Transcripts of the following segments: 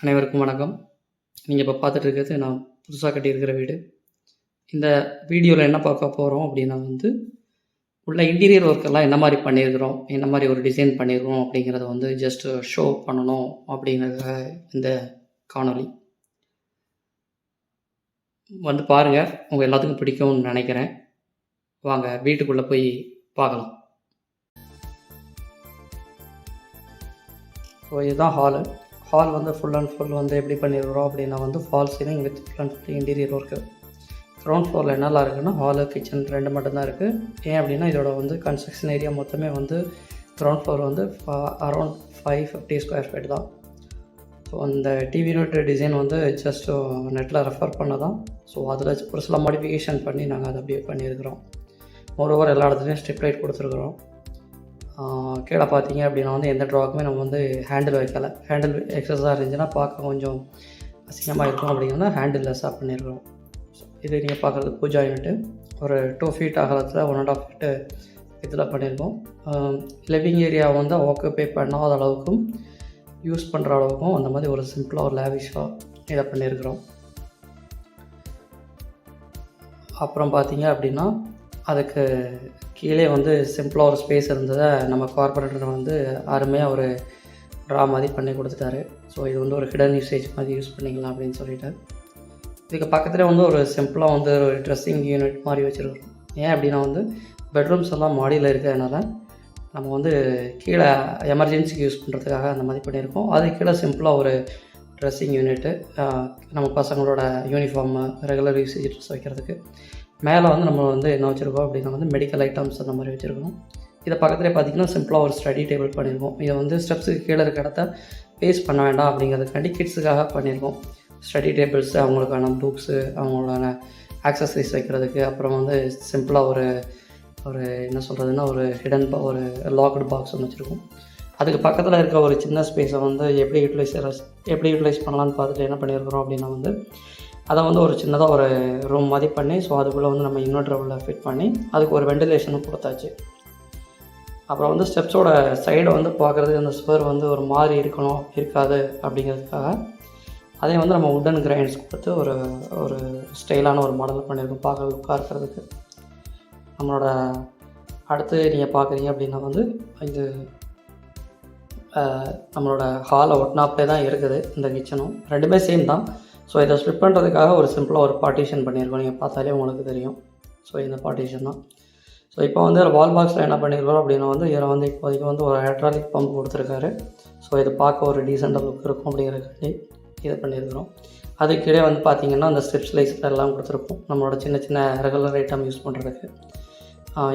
அனைவருக்கும் வணக்கம். நீங்கள் இப்போ பார்த்துட்டு இருக்கிறது நான் புதுசாக கட்டியிருக்கிற வீடு. இந்த வீடியோவில் என்ன பார்க்க போகிறோம் அப்படின்னா வந்து உள்ள இன்டீரியர் ஒர்க்கெல்லாம் என்ன மாதிரி பண்ணியிருக்கிறோம் என்ன மாதிரி ஒரு டிசைன் பண்ணியிருக்கிறோம் அப்படிங்கிறத வந்து ஜஸ்ட் ஷோ பண்ணணும் அப்படிங்கிறத இந்த காணொளி. வந்து பாருங்கள் உங்கள் எல்லாத்துக்கும் பிடிக்கும்னு நினைக்கிறேன். வாங்க வீட்டுக்குள்ளே போய் பார்க்கலாம். ஸோ இதுதான் ஹாலு ஹால் வந்து ஃபுல் அண்ட் ஃபுல் வந்து எப்படி பண்ணியிருக்கிறோம் அப்படின்னா வந்து false ceiling with full and full interior work ground ஃப்ளோரில் என்னெல்லாம் இருக்குன்னா ஹாலு கிச்சன் ரெண்டு மட்டும்தான் இருக்குது ஏன் அப்படின்னா இதோட வந்து கன்ஸ்ட்ரக்ஷன் ஏரியா மொத்தமே வந்து கிரவுண்ட் ஃப்ளோர் வந்து around five fifty square feet தான். ஸோ அந்த டிவி யூனிட் டிசைன் வந்து ஜஸ்ட் நெட்டில் ரெஃபர் பண்ண தான் ஸோ அதில் ஒரு சில மாடிஃபிகேஷன் பண்ணி நாங்கள் அதை அப்படியே பண்ணியிருக்கிறோம். மோரோவர் எல்லா இடத்துலையும் ஸ்ட்ரிப் லைட் கொடுத்துருக்குறோம். கீழே பார்த்தீங்க அப்படின்னா வந்து எந்த ட்ராக்குமே நம்ம வந்து ஹேண்டில் வைக்கலை. ஹேண்டில் எக்ஸஸாக இருந்துச்சுன்னா பார்க்க கொஞ்சம் அசிங்கமாக இருக்கும் அப்படிங்கன்னா ஹேண்டில் லெஸ்ஸாக பண்ணியிருக்கிறோம் இது நீங்கள் பார்க்குறது பூஜா யூனிட்டு ஒரு டூ ஃபீட் அகலத்தில் ஒன் அண்ட் ஆஃப் ஃபீட்டு இதில் பண்ணியிருக்கோம் லிவிங் ஏரியா வந்து ஆக்குபை பண்ணாத அளவுக்கும் யூஸ் பண்ணுற அளவுக்கும் அந்த மாதிரி ஒரு சிம்பிளாக ஒரு லேவிஷாக இதை பண்ணியிருக்கிறோம் அப்புறம் பார்த்தீங்க அப்படின்னா அதுக்கு கீழே வந்து சிம்பிளாக ஒரு ஸ்பேஸ் இருந்ததை நம்ம கார்பரேட்டர் வந்து அருமையாக ஒரு ட்ரா மாதிரி பண்ணி கொடுத்துட்டாரு. ஸோ இது வந்து ஒரு ஹிடன் யூசேஜ் மாதிரி யூஸ் பண்ணிக்கலாம் அப்படின்னு சொல்லிட்டு. இதுக்கு பக்கத்தில் வந்து ஒரு சிம்பிளாக வந்து ஒரு ட்ரெஸ்ஸிங் யூனிட் மாதிரி வச்சுருக்கோம் ஏன் அப்படின்னா வந்து பெட்ரூம்ஸ் எல்லாம் மாடியில் இருக்கிறதுனால நம்ம வந்து கீழே எமர்ஜென்சிக்கு யூஸ் பண்ணுறதுக்காக அந்த மாதிரி பண்ணியிருக்கோம். அது கீழே சிம்பிளாக ஒரு ட்ரெஸ்ஸிங் யூனிட்டு நம்ம பசங்களோட யூனிஃபார்மு ரெகுலர் யூசேஜ் ட்ரெஸ் வைக்கிறதுக்கு. மேலே வந்து நம்ம வந்து என்ன வச்சுருக்கோம் அப்படின்னா வந்து மெடிக்கல் ஐட்டம்ஸ் அந்த மாதிரி வச்சுருக்கோம் இதை பக்கத்துலேயே பார்த்தீங்கன்னா சிம்பிளாக ஒரு ஸ்டடி டேபிள் பண்ணியிருக்கோம். இதை வந்து ஸ்டெப்ஸுக்கு கீழே இருக்க இடத்த பேஸ் பண்ண வேண்டாம் அப்படிங்கிறதுக்காண்டி கிட்ஸுக்காக பண்ணியிருக்கோம். ஸ்டடி டேபிள்ஸ் அவங்களுக்கான புக்ஸு அவங்களோட ஆக்சசரிஸ் வைக்கிறதுக்கு அப்புறம் வந்து சிம்பிளாக ஒரு ஒரு என்ன சொல்கிறதுன்னா ஒரு ஹிடன் ஒரு லாக்டு பாக்ஸ் ஒன்று வச்சுருக்கோம். அதுக்கு பக்கத்தில் இருக்க ஒரு சின்ன ஸ்பேஸை வந்து எப்படி யூட்டிலைஸ் எப்படி யூட்டிலைஸ் பண்ணலான்னு பார்த்துட்டு என்ன பண்ணியிருக்கிறோம் அப்படின்னா வந்து அதை வந்து ஒரு சின்னதாக ஒரு ரூம் மாதிரி பண்ணி ஸோ அதுக்குள்ளே வந்து நம்ம இன்வெர்டர் உள்ள ஃபிட் பண்ணி அதுக்கு ஒரு வெண்டிலேஷனும் கொடுத்தாச்சு. அப்புறம் வந்து ஸ்டெப்ஸோட சைடை வந்து பார்க்குறது அந்த சுவர் வந்து ஒரு மாதிரி இருக்கணும் இருக்காது அப்படிங்கிறதுக்காக அதே வந்து நம்ம உட்டன் கிரைண்ட்ஸ் கொடுத்து ஒரு ஒரு ஸ்டைலான ஒரு மாடல் பண்ணியிருக்கோம் பார்க்குறது லுக்காக நம்மளோட அடுத்து நீங்கள் பார்க்குறீங்க அப்படின்னா வந்து இது நம்மளோட ஹாலை ஒட்டினாப்பே தான் இருக்குது இந்த கிச்சனும் ரெண்டுமே சேம் தான். ஸோ இதை ஸ்ப்ளிட் பண்ணுறதுக்காக ஒரு சிம்பிளாக ஒரு பார்ட்டிஷன் பண்ணியிருக்கோம். நீங்கள் பார்த்தாலே உங்களுக்கு தெரியும். ஸோ இந்த பார்ட்டிஷன் தான். ஸோ இப்போ வந்து வால் பாக்ஸில் என்ன பண்ணியிருக்கோம் அப்படின்னா வந்து இதில் வந்து இப்போதைக்கு வந்து ஒரு ஹைட்ராலிக் பம்ப் கொடுத்துருக்காரு. ஸோ இது பார்க்க ஒரு டீசெண்டாக லுக் இருக்கும் அப்படிங்கிறக்காண்டி இது பண்ணியிருக்கிறோம் அதுக்கிடையே வந்து பார்த்திங்கன்னா அந்த ஸ்டெப்ஸ் லைஸ்ல எல்லாம் கொடுத்துருப்போம். நம்மளோட சின்ன சின்ன ரெகுலர் ஐட்டம் யூஸ் பண்ணுறதுக்கு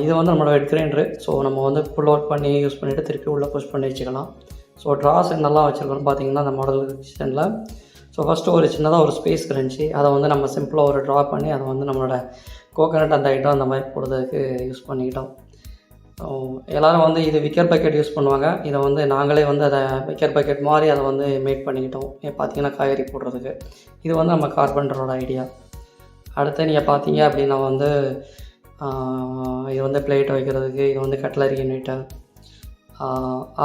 இது வந்து நம்மளோட வெட் கிரைண்டரு ஸோ நம்ம வந்து புல் அவுட் பண்ணி யூஸ் பண்ணிவிட்டு திருப்பி உள்ளே புஷ் பண்ணி வச்சுக்கலாம். ஸோ ட்ராஸ் என்னெல்லாம் வச்சுருக்கோம்னு பார்த்தீங்கன்னா அந்த மாடல் கிச்சனில் ஸோ ஃபஸ்ட்டு ஒரு சின்னதாக ஒரு ஸ்பேஸ் இருந்துச்சு அதை வந்து நம்ம சிம்பிளாக ஒரு ட்ரா பண்ணி அதை வந்து நம்மளோட கோகனட் அந்த ஐட்டம் அந்த மாதிரி போடுறதுக்கு யூஸ் பண்ணிக்கிட்டோம். எல்லோரும் வந்து இது விக்கர் பக்கெட் யூஸ் பண்ணுவாங்க. இதை வந்து நாங்களே வந்து அதை விக்கர் பக்கெட் மாதிரி அதை வந்து மேட் பண்ணிக்கிட்டோம். ஏன் பார்த்தீங்கன்னா காய்கறி போடுறதுக்கு. இது வந்து நம்ம கார்பெண்டரோட ஐடியா அடுத்து நீங்கள் பார்த்தீங்க அப்படின்னா வந்து இது வந்து பிளேட் வைக்கிறதுக்கு இது வந்து கட்லரி யூனிட்டு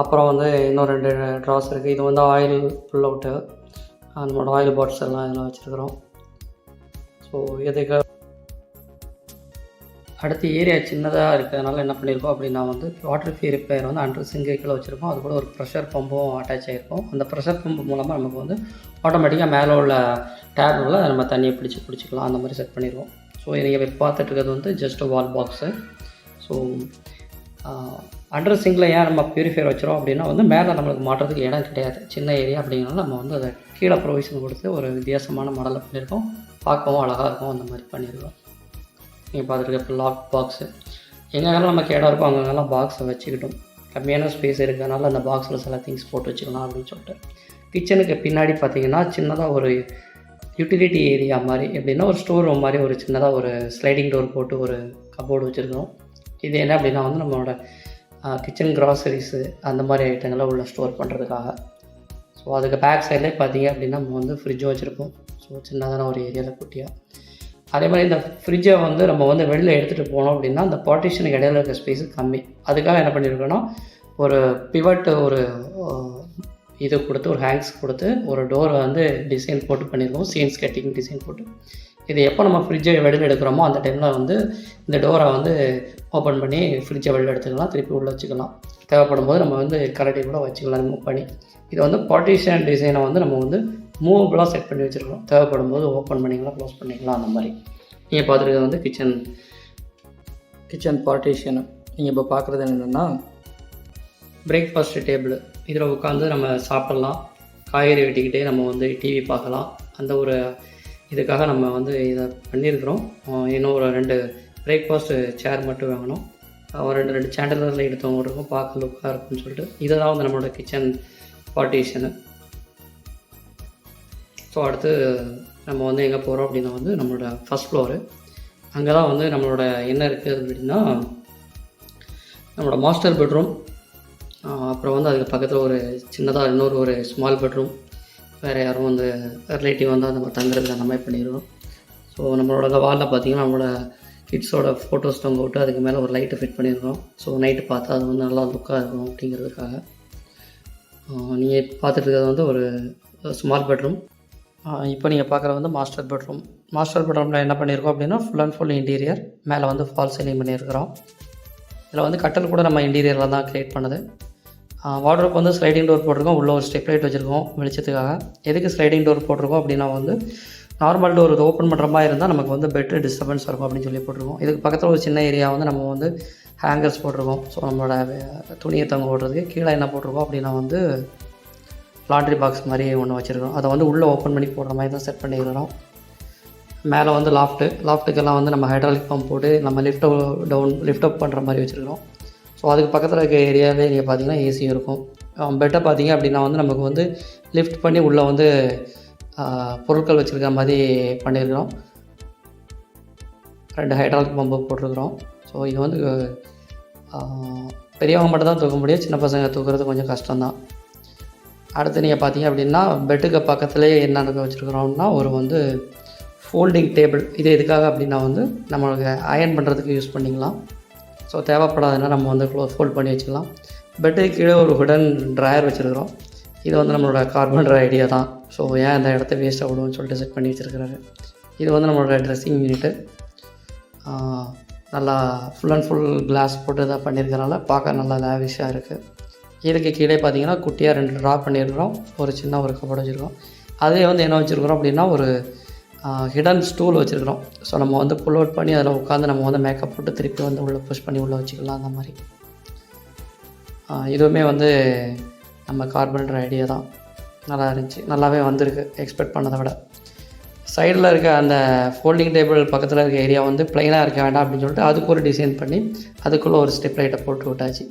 அப்புறம் வந்து இன்னும் ரெண்டு ட்ராஸ் இருக்குது இது வந்து ஆயில் புல் அவுட்டு நம்மளோட ஆயில் பாட்ஸ் எல்லாம் இதெல்லாம் வச்சுருக்குறோம். ஸோ எதுக்கு அடுத்து ஏரியா சின்னதாக இருக்கிறதுனால என்ன பண்ணியிருக்கோம் அப்படின்னா வந்து வாட்டர் ப்யூரிஃபையர் வந்து அண்டர் சிங்கிள் வச்சுருக்கோம். அது கூட ஒரு ப்ரெஷர் பம்பும் அட்டாச் ஆகிருக்கும் அந்த ப்ரெஷர் பம்பு மூலமாக நமக்கு வந்து ஆட்டோமேட்டிக்காக மேலே உள்ள டேப்ல நம்ம தண்ணியை பிடிச்சி பிடிச்சிக்கலாம் அந்த மாதிரி செட் பண்ணிடுவோம் ஸோ நீங்கள் பார்த்துட்டு இருக்கிறது வந்து just wall box so under single ஏன் நம்ம பியூரிஃபையர் வச்சுருவோம் அப்படின்னா வந்து மேலே நம்மளுக்கு மாட்டுறதுக்கு இடம் கிடையாது. சின்ன ஏரியா அப்படிங்கிறனால நம்ம வந்து அதை கீழே ப்ரொவிஷன் கொடுத்து ஒரு வித்தியாசமான மாடலில் பண்ணியிருக்கோம். பார்க்கவும் அழகாக இருக்கும் அந்த மாதிரி பண்ணியிருக்கோம். நீங்கள் பார்த்துருக்க லாக் பாக்ஸு எங்கெல்லாம் நமக்கு இடம் இருக்கோ அங்கங்கெல்லாம் பாக்ஸை வச்சுக்கிட்டோம். கம்மியான ஸ்பேஸ் இருக்கிறதுனால அந்த பாக்ஸில் சில திங்ஸ் போட்டு வச்சுக்கலாம் அப்படின்னு சொல்லிட்டு. கிச்சனுக்கு பின்னாடி பார்த்தீங்கன்னா சின்னதாக ஒரு யூட்டிலிட்டி ஏரியா மாதிரி எப்படின்னா ஒரு ஸ்டோர் ரூம் மாதிரி ஒரு சின்னதாக ஒரு ஸ்லைடிங் டோர் போட்டு ஒரு கபோர்டு வச்சுருக்கோம் இது என்ன அப்படின்னா வந்து நம்மளோட கிச்சன் கிராசரிஸு அந்த மாதிரி ஐட்டங்களை உள்ள ஸ்டோர் பண்ணுறதுக்காக ஸோ அதுக்கு பேக் சைட்லேயே பார்த்தீங்க அப்படின்னா நம்ம வந்து ஃப்ரிட்ஜும் வச்சுருப்போம். ஸோ சின்னதான ஒரு ஏரியாவில் குட்டியாக அதே மாதிரி இந்த ஃப்ரிட்ஜை வந்து நம்ம வந்து வெளில எடுத்துகிட்டு போனோம் அப்படின்னா அந்த பார்ட்டிஷனுக்கு இடையில இருக்க ஸ்பேஸு கம்மி. அதுக்காக என்ன பண்ணியிருக்கோன்னா ஒரு பிவட் ஒரு இது கொடுத்து ஒரு ஹேங்ஸ் கொடுத்து ஒரு டோரை வந்து டிசைன் போட்டு பண்ணியிருக்கோம் சீன்ஸ் கட்டிங் டிசைன் போட்டு. இது எப்போ நம்ம ஃப்ரிட்ஜை வெளியில் எடுக்கிறோமோ அந்த டைமில் வந்து இந்த டோரை வந்து ஓப்பன் பண்ணி ஃப்ரிட்ஜை வெளியில் எடுத்துக்கலாம். திருப்பி உள்ளே வச்சுக்கலாம். தேவைப்படும் போது நம்ம வந்து கரடி கூட வச்சுக்கலாம் மூவ் பண்ணி. இது வந்து பார்ட்டிஷன் டிசைனை வந்து நம்ம வந்து மூவபுளாக செட் பண்ணி வச்சுருக்கோம். தேவைப்படும் போது ஓப்பன் பண்ணிக்கலாம் க்ளோஸ் பண்ணிக்கலாம் அந்த மாதிரி. நீங்கள் பார்த்துருக்கிறது வந்து கிச்சன் கிச்சன் பார்ட்டிஷனு நீங்கள் இப்போ பார்க்குறது என்னென்னா பிரேக்ஃபாஸ்ட் டேபிள் இதில் உட்காந்து நம்ம சாப்பிட்லாம். காய்கறி வெட்டிக்கிட்டே நம்ம வந்து டிவி பார்க்கலாம். அந்த ஒரு இதுக்காக நம்ம வந்து இதை பண்ணியிருக்கிறோம். இன்னும் ஒரு ரெண்டு பிரேக்ஃபாஸ்ட் சேர் மட்டும் வாங்கணும். ஒரு ரெண்டு ரெண்டு சேண்டலரில் எடுத்தவங்க தொங்க இருக்கும் பார்க்க லுக்காக இருக்கும்னு சொல்லிட்டு. இதுதான் வந்து நம்மளோட கிச்சன் பார்ட்டிஷனு ஸோ அடுத்து நம்ம வந்து எங்கே போகிறோம் அப்படின்னா வந்து நம்மளோட ஃபஸ்ட் ஃப்ளோரு அங்கே தான் வந்து நம்மளோட என்ன இருக்குது அப்படின்னா நம்மளோட மாஸ்டர் பெட்ரூம் அப்புறம் வந்து அதுக்கு பக்கத்தில் ஒரு சின்னதாக இன்னொரு ஒரு ஸ்மால் பெட்ரூம் வேறு யாரும் வந்து ரிலேட்டிவ் வந்து அந்த மாதிரி தங்குறதுக்கு அந்த மாதிரி பண்ணிடுவோம் ஸோ நம்மளோட வாலில் பார்த்தீங்கன்னா நம்மளோட கிட்ஸோட ஃபோட்டோஸ் தொங்க விட்டு அதுக்கு மேலே ஒரு லைட்டை ஃபிட் பண்ணியிருக்கோம் ஸோ நைட்டு பார்த்தா அது வந்து நல்லா லுக்காக இருக்கும் அப்படிங்கிறதுக்காக. நீங்கள் பார்த்துட்டு இருக்கிறது வந்து ஒரு ஸ்மால் பெட்ரூம் இப்போ நீங்கள் பார்க்குறது வந்து மாஸ்டர் பெட்ரூம் மாஸ்டர் பெட்ரூமில் என்ன பண்ணியிருக்கோம் அப்படின்னா ஃபுல் அண்ட் ஃபுல் இன்டீரியர் மேலே வந்து ஃபால் சீலிங் பண்ணியிருக்கிறோம் இதில் வந்து கட்டல் கூட நம்ம இன்டீரியரில் தான் க்ரியேட் பண்ணுது. வார்ட்ரோப் வந்து ஸ்லைடிங் டோர் போட்டிருக்கோம். உள்ளே ஒரு ஸ்டெப் லைட் வச்சுருக்கோம். வெளிச்சத்துக்காக. எதுக்கு ஸ்லைடிங் டோர் போட்டிருக்கோம் அப்படின்னா வந்து நார்மல் டோர் இது ஓப்பன் பண்ணுற மாதிரி இருந்தால் நமக்கு வந்து பெட்ரு டிஸ்டர்பன்ஸ் இருக்கும் அப்படின்னு சொல்லி போட்டிருக்கோம். இதுக்கு பக்கத்தில் ஒரு சின்ன ஏரியா வந்து நம்ம வந்து ஹேங்கர்ஸ் போட்டிருக்கோம். ஸோ நம்மளோட வே- துணியை தங்க ஓடுறதுக்கு கீழே என்ன போட்டிருக்கோம் அப்படின்னா வந்து லாண்ட்ரி பாக்ஸ் மாதிரி ஒன்று வச்சுருக்கோம். அதை வந்து உள்ளே ஓப்பன் பண்ணி போடுற மாதிரி தான் செட் பண்ணியிருக்கிறோம். மேலே வந்து லாஃப்ட்டு லாஃப்ட்டுக்கெல்லாம் வந்து நம்ம ஹைட்ராலிக் பம்ப் போட்டு நம்ம லிஃப்ட் டவுன் லிஃப்ட் அப் பண்ணுற மாதிரி வச்சுருக்கிறோம். ஸோ அதுக்கு பக்கத்தில் இருக்க ஏரியாவே நீங்கள் பார்த்தீங்கன்னா ஏசியும் இருக்கும். Um, பெட்டை பார்த்தீங்க அப்படின்னா வந்து நமக்கு வந்து லிஃப்ட் பண்ணி உள்ளே வந்து பொருட்கள் வச்சுருக்க மாதிரி பண்ணியிருக்கிறோம் ரெண்டு ஹைட்ராலிக் பம்பு போட்டிருக்கிறோம். ஸோ இது வந்து பெரியவங்க மட்டும் தான் தூக்க முடியும் சின்ன பசங்க தூக்குறது கொஞ்சம் கஷ்டம்தான். அடுத்து நீங்கள் பார்த்தீங்க அப்படின்னா பெட்டுக்கு பக்கத்துலேயே என்னென்ன வச்சுருக்குறோம்னா ஒரு வந்து ஃபோல்டிங் டேபிள் இது எதுக்காக அப்படின்னா வந்து நம்மளுக்கு அயர்ன் பண்ணுறதுக்கு யூஸ் பண்ணிக்கலாம். ஸோ தேவைப்படாதுன்னா நம்ம வந்து க்ளோஸ் ஃபோல்ட் பண்ணி வச்சுக்கலாம். பெட்டுக்கு கீழே ஒரு ஹுடன் ட்ராயர் வச்சுருக்கிறோம். இது வந்து நம்மளோட கார்பன் ஐடியா தான். ஸோ ஏன் இந்த இடத்த வேஸ்ட்டாக விடுவோம்னு சொல்லிட்டு செட் பண்ணி வச்சுருக்கிறாரு. இது வந்து நம்மளோட ட்ரெஸ்ஸிங் யூனிட்டு நல்லா ஃபுல் அண்ட் ஃபுல் கிளாஸ் போட்டு இதாக பண்ணியிருக்கனால பார்க்க நல்லா லேவிஷாக இருக்குது இதுக்கு கீழே பார்த்தீங்கன்னா குட்டியாக ரெண்டு ட்ரா பண்ணியிருக்கிறோம் ஒரு சின்ன ஒரு கபோர்டு வச்சுருக்கோம். அதே வந்து என்ன வச்சுருக்கிறோம் அப்படின்னா ஒரு ஹிடன் ஸ்டூல் வச்சுருக்கிறோம். ஸோ நம்ம வந்து புல் அவுட் பண்ணி அதில் உட்காந்து நம்ம வந்து மேக்கப் போட்டு திருப்பி வந்து உள்ளே புஷ் பண்ணி உள்ளே வச்சுக்கலாம் அந்த மாதிரி. இதுவுமே வந்து நம்ம கார்பன்டர் ஐடியா தான். நல்லா இருந்துச்சு. நல்லாவே வந்திருக்கு. எக்ஸ்பெக்ட் பண்ணதை விட. சைடில் இருக்க அந்த ஃபோல்டிங் டேபிள் பக்கத்தில் இருக்க ஏரியா வந்து ப்ளைனாக இருக்க வேண்டாம் அப்படின்னு சொல்லிட்டு அதுக்கு ஒரு டிசைன் பண்ணி அதுக்குள்ளே ஒரு ஸ்டெப் லைட்டை போட்டு விட்டாச்சு.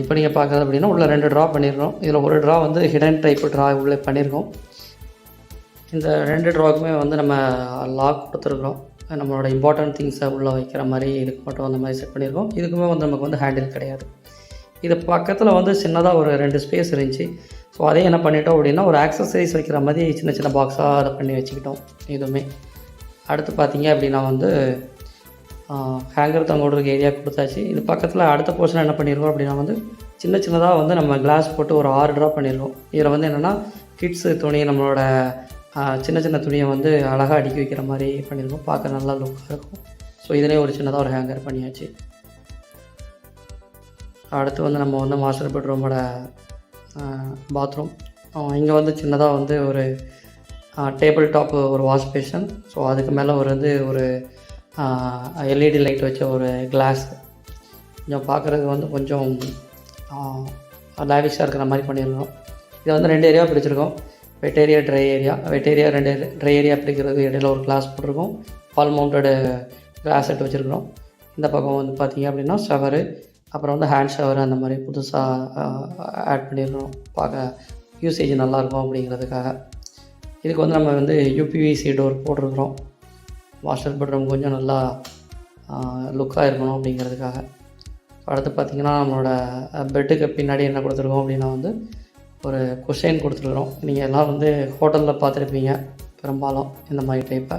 இப்போ நீங்கள் பார்க்குறது அப்படின்னா உள்ளே ரெண்டு ட்ரா பண்ணியிருக்கோம் இதில் ஒரு ட்ரா வந்து ஹிடன் டைப் ட்ரா உள்ளே பண்ணியிருக்கோம் இந்த ரெண்டு ட்ராவுக்குமே வந்து நம்ம லாக் கொடுத்துருக்குறோம். நம்மளோட இம்பார்ட்டன்ட் திங்ஸை உள்ளே வைக்கிற மாதிரி இதுக்கு மட்டும் அந்த மாதிரி செட் பண்ணியிருக்கோம் இதுக்குமே வந்து நமக்கு வந்து ஹேண்டில் கிடையாது. இது பக்கத்தில் வந்து சின்னதாக ஒரு ரெண்டு ஸ்பேஸ் இருந்துச்சு. ஸோ அதே என்ன பண்ணிட்டோம் அப்படின்னா ஒரு ஆக்சசரிஸ் வைக்கிற மாதிரி சின்ன சின்ன பாக்ஸாக அதை பண்ணி வச்சுக்கிட்டோம் இதுவுமே. அடுத்து பார்த்தீங்க அப்படின்னா வந்து ஹேங்கர் தங்கோடுறதுக்கு ஏரியா கொடுத்தாச்சு. இது பக்கத்தில் அடுத்த போர்ஷன் என்ன பண்ணியிருக்கோம் அப்படின்னா வந்து சின்ன சின்னதாக வந்து நம்ம கிளாஸ் போட்டு ஒரு ஆறு ட்ரா பண்ணியிருக்கோம் இதில் வந்து என்னென்னா கிட்ஸு துணி நம்மளோட சின்ன சின்ன துணியை வந்து அழகாக அடுக்கி வைக்கிற மாதிரி பண்ணியிருக்கோம். பார்க்க நல்லா லுக்காக இருக்கும். ஸோ இதிலே ஒரு சின்னதாக ஒரு ஹேங்கர் பண்ணியாச்சு. அடுத்து வந்து நம்ம வந்து மாஸ்டர் பெட்ரூமோட பாத்ரூம் இங்கே வந்து சின்னதாக வந்து ஒரு டேபிள் டாப் ஒரு வாஷ் பேஷன் ஸோ அதுக்கு மேலே ஒரு வந்து ஒரு எல்இடி லைட் வச்ச ஒரு கிளாஸ் கொஞ்சம் பார்க்குறதுக்கு வந்து கொஞ்சம் லாவிஷாக இருக்கிற மாதிரி பண்ணியிருக்கோம் இதை வந்து ரெண்டு ஏரியாவாக பிரிச்சிருக்கோம். Wet area dry area wet area ரெண்டு ட்ரை ஏரியா பிடிக்கிறதுக்கு இடையில ஒரு கிளாஸ் போட்டிருக்கோம். ஃபால் மவுண்டடு கிளாஸ் செட் வச்சுருக்கிறோம். இந்த பக்கம் வந்து பார்த்தீங்க அப்படின்னா ஷவரு அப்புறம் வந்து ஹேண்ட் ஷவர் அந்த மாதிரி புதுசாக ஆட் பண்ணியிருக்கோம் பார்க்க யூசேஜ் நல்லாயிருக்கும் அப்படிங்கிறதுக்காக. இதுக்கு வந்து நம்ம வந்து யூபிவிசி டோர் போட்டிருக்கிறோம். மாஸ்டர் பெட்ரூம் கொஞ்சம் நல்லா லுக்காக இருக்கணும் அப்படிங்கிறதுக்காக. அடுத்து பார்த்திங்கன்னா நம்மளோட பெட்டுக்கு பின்னாடி என்ன கொடுத்துருக்கோம் அப்படின்னா வந்து ஒரு கொஷைன் கொடுத்துருக்குறோம். நீங்கள் எல்லாம் வந்து ஹோட்டலில் பார்த்துருப்பீங்க. பெரும்பாலும் இந்த மாதிரி டைப்பை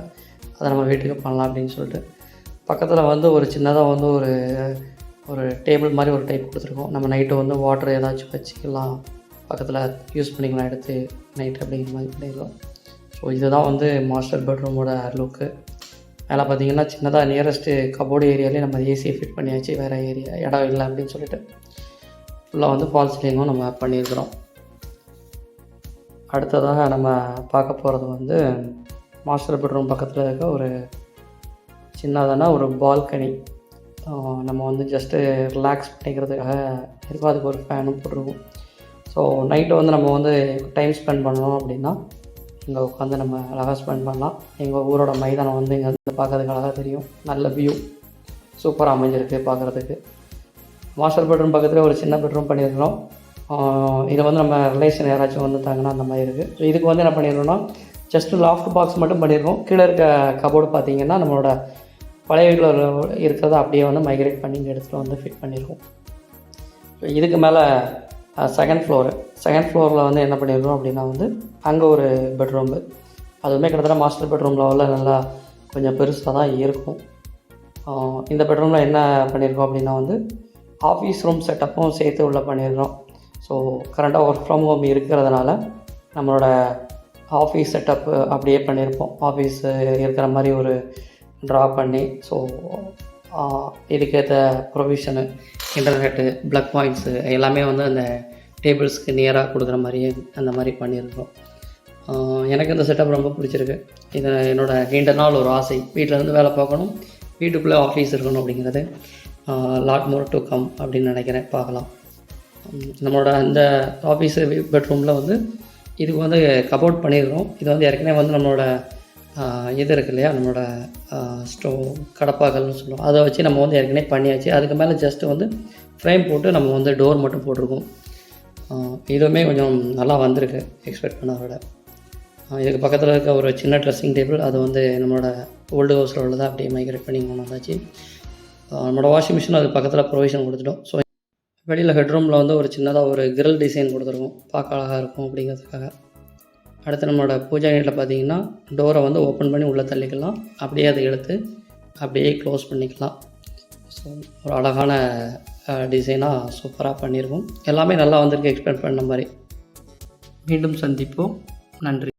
அதை நம்ம வீட்டுக்கு பண்ணலாம் அப்படின்னு சொல்லிட்டு. பக்கத்தில் வந்து ஒரு சின்னதாக வந்து ஒரு ஒரு டேபிள் மாதிரி ஒரு டைப் கொடுத்துருக்கோம். நம்ம நைட்டு வந்து வாட்டர் ஏதாச்சும் வச்சுக்கலாம். பக்கத்தில் யூஸ் பண்ணிக்கலாம் எடுத்து நைட் அப்படிங்கிற மாதிரி பண்ணியிருக்கோம் ஸோ இதுதான் வந்து மாஸ்டர் பெட்ரூமோட லுக்கு மேலே பார்த்தீங்கன்னா சின்னதாக நியரஸ்ட்டு கபோர்டு ஏரியாலே நம்ம ஏசியை ஃபிட் பண்ணியாச்சு. வேறு ஏரியா இடம் இல்லை அப்படின்னு சொல்லிட்டு. ஃபுல்லாக வந்து ஃபால்ஸ் சீலிங்கும் நம்ம பண்ணியிருக்கிறோம். அடுத்ததாக நம்ம பார்க்க போகிறது வந்து மாஸ்டர் பெட்ரூம் பக்கத்தில் இருக்க ஒரு சின்னதான ஒரு பால்கனி. நம்ம வந்து ஜஸ்ட்டு ரிலாக்ஸ் பண்ணிக்கிறதுக்காக இருக்கும். அதுக்கு ஒரு ஃபேனும் போட்டிருக்கும். ஸோ நைட்டு வந்து நம்ம வந்து டைம் ஸ்பெண்ட் பண்ணணும் அப்படின்னா இங்கே உட்காந்து நம்ம அழகாக ஸ்பெண்ட் பண்ணலாம். எங்கள் ஊரோட மைதானம் வந்து இங்கே வந்து பார்க்கறதுக்கு அழகாக தெரியும். நல்ல வியூ சூப்பராக அமைஞ்சிருக்கு பார்க்குறதுக்கு. மாஸ்டர் பெட்ரூம் பக்கத்தில் ஒரு சின்ன பெட்ரூம் பண்ணியிருக்கிறோம். இதை வந்து நம்ம ரிலேஷன் யாராச்சும் வந்து தாங்கன்னா அந்த மாதிரி இருக்குது ஸோ இதுக்கு வந்து என்ன பண்ணிடணும்னா ஜஸ்ட்டு லாஃப்ட் பாக்ஸ் மட்டும் பண்ணியிருக்கோம் கீழே இருக்க கபோர்டு பார்த்தீங்கன்னா நம்மளோட பழைய வீட்டில் இருக்கிறத அப்படியே வந்து மைக்ரேட் பண்ணி இங்கே எடுத்துகிட்டு வந்து ஃபிட் பண்ணியிருக்கோம் இதுக்கு மேலே செகண்ட் ஃப்ளோரு செகண்ட் ஃப்ளோரில் வந்து என்ன பண்ணியிருக்கோம் அப்படின்னா வந்து அங்கே ஒரு பெட்ரூம்பு அதுவுமே கிட்டத்தட்ட மாஸ்டர் பெட்ரூம் லெவலில் நல்லா கொஞ்சம் பெருசாக தான் இருக்கும். இந்த பெட்ரூமில் என்ன பண்ணியிருக்கோம் அப்படின்னா வந்து ஆஃபீஸ் ரூம் செட்டப்பும் சேர்த்து உள்ளே பண்ணியிருக்கோம் ஸோ கரண்ட்டாக ஒர்க் ஃப்ரம் ஹோம் இருக்கிறதுனால நம்மளோட ஆஃபீஸ் செட்டப் அப்படியே பண்ணியிருப்போம். ஆஃபீஸ் இருக்கிற மாதிரி ஒரு ட்ரா பண்ணி ஸோ இதுக்கேற்ற ப்ரொவிஷனு இன்டர்நெட்டு ப்ளக் பாயிண்ட்ஸு எல்லாமே வந்து அந்த டேபிள்ஸ்க்கு நியராக கொடுக்குற மாதிரியே அந்த மாதிரி பண்ணியிருக்கோம் எனக்கு இந்த செட்டப் ரொம்ப பிடிச்சிருக்கு. இது என்னோடய நீண்ட நாள் ஒரு ஆசை. வீட்டில் இருந்து வேலை பார்க்கணும். வீட்டுக்குள்ளே ஆஃபீஸ் இருக்கணும் அப்படிங்கிறது. லாட் மோர் டு கம் அப்படின்னு நினைக்கிறேன். பார்க்கலாம். நம்மளோட அந்த ஆஃபீஸு பெட்ரூமில் வந்து இதுக்கு வந்து கபோர்ட் பண்ணியிருக்கிறோம் இது வந்து ஏற்கனவே வந்து நம்மளோட இது இருக்கு இல்லையா? நம்மளோட ஸ்டோவ் கடப்பாக்கள்னு சொல்லுவோம். அதை வச்சு நம்ம வந்து ஏற்கனவே பண்ணியாச்சு. அதுக்கு மேலே ஜஸ்ட்டு வந்து ஃப்ரேம் போட்டு நம்ம வந்து டோர் மட்டும் போட்டிருக்கோம். இதுவுமே கொஞ்சம் நல்லா வந்திருக்கு எக்ஸ்பெக்ட் பண்ண விட. இதுக்கு பக்கத்தில் இருக்க ஒரு சின்ன ட்ரெஸ்ஸிங் டேபிள் அது வந்து நம்மளோட ஓல்டு ஹவுஸில் உள்ளதாக அப்படியே மைக்ரேட் பண்ணி கொண்டு வந்தாச்சு. நம்மளோட வாஷிங் மிஷின் அது பக்கத்தில் ப்ரொவிஷன் கொடுத்துட்டோம். ஸோ வெளியில் ஹெட்ரூமில் வந்து ஒரு சின்னதாக ஒரு கிரில் டிசைன் கொடுத்துருக்கோம். பார்க்க அழகாக இருக்கும் அப்படிங்கிறதுக்காக. அடுத்து நம்மளோட பூஜா நீட்டில் பார்த்தீங்கன்னா டோரை வந்து ஓப்பன் பண்ணி உள்ளே தள்ளிக்கலாம். அப்படியே அதை எடுத்து அப்படியே க்ளோஸ் பண்ணிக்கலாம். ஸோ ஒரு அழகான டிசைனாக சூப்பராக பண்ணியிருக்கோம். எல்லாமே நல்லா வந்திருக்கு எக்ஸ்பிளைன் பண்ண மாதிரி. மீண்டும் சந்திப்போம். நன்றி.